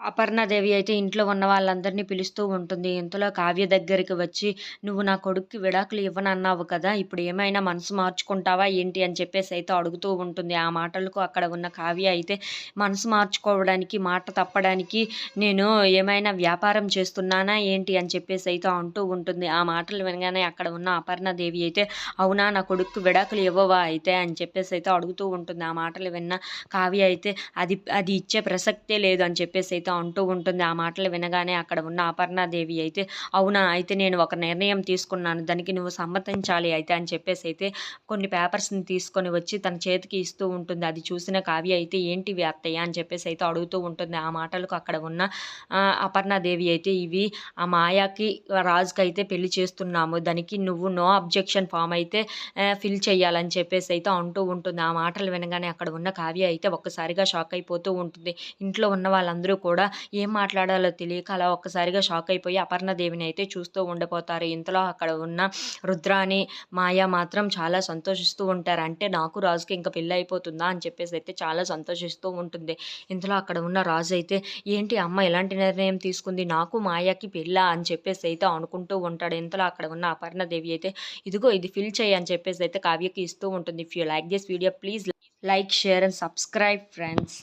అపర్ణాదేవి అయితే ఇంట్లో ఉన్న వాళ్ళందరినీ పిలుస్తూ ఉంటుంది. ఇంతలో కావ్య దగ్గరికి వచ్చి నువ్వు నా కొడుక్కి విడాకులు ఇవ్వనన్నావు కదా ఇప్పుడు ఏమైనా మనసు మార్చుకుంటావా ఏంటి? అని చెప్పేసి అయితే అడుగుతూ ఉంటుంది. ఆ మాటలకు అక్కడ ఉన్న కావ్య అయితే మనసు మార్చుకోవడానికి మాట తప్పడానికి నేను ఏమైనా వ్యాపారం చేస్తున్నానా ఏంటి? అని చెప్పేసి అయితే అంటూ ఉంటుంది. ఆ మాటలు వినగానే అక్కడ ఉన్న అపర్ణాదేవి అయితే అవునా నా కొడుక్కి విడాకులు ఇవ్వవా అయితే? అని చెప్పేసి అయితే అడుగుతూ ఉంటుంది. ఆ మాటలు విన్న కావ్య అయితే అది అది ఇచ్చే ప్రసక్తే లేదు అని చెప్పేసి అయితే అంటూ ఉంటుంది. ఆ మాటలు వినగానే అక్కడ ఉన్న అపర్ణాదేవి అయితే అవునా అయితే నేను ఒక నిర్ణయం తీసుకున్నాను. దానికి నువ్వు సమ్మతించాలి అయితే అని చెప్పేసి అయితే కొన్ని పేపర్స్ని తీసుకొని వచ్చి తన చేతికి ఇస్తూ ఉంటుంది. అది చూసిన కావ్య అయితే ఏంటి అత్తయ్య? అని చెప్పేసి అయితే అడుగుతూ ఉంటుంది. ఆ మాటలకు అక్కడ ఉన్న అపర్ణాదేవి అయితే ఇవి ఆ మాయాకి రాజుకి అయితే పెళ్ళి చేస్తున్నాము. దానికి నువ్వు నో అబ్జెక్షన్ ఫామ్ అయితే ఫిల్ చేయాలని చెప్పేసి అయితే అంటూ ఉంటుంది. ఆ మాటలు వినగానే అక్కడ ఉన్న కావ్య అయితే ఒక్కసారిగా షాక్ అయిపోతూ ఉంటుంది. ఇంట్లో ఉన్న వాళ్ళందరూ కూడా కూడా ఏం మాట్లాడాలో తెలియక అలా ఒక్కసారిగా షాక్ అయిపోయి అపర్ణదేవిని అయితే చూస్తూ ఉండిపోతారు. ఇంతలో అక్కడ ఉన్న రుద్రాని మాయ మాత్రం చాలా సంతోషిస్తూ ఉంటారు. అంటే నాకు రాజుకి ఇంకా పెళ్ళి అయిపోతుందా అని చెప్పేసి అయితే చాలా సంతోషిస్తూ ఉంటుంది. ఇంతలో అక్కడ ఉన్న రాజు అయితే ఏంటి అమ్మ ఎలాంటి నిర్ణయం తీసుకుంది? నాకు మాయకి పెళ్ళా? అని చెప్పేసి అయితే అనుకుంటూ ఉంటాడు. ఇంతలో అక్కడ ఉన్న అపర్ణదేవి అయితే ఇదిగో ఇది ఫిల్ చేయి అని చెప్పేసి అయితే కావ్యకి ఇస్తూ ఉంటుంది. If you like this video please like share and subscribe friends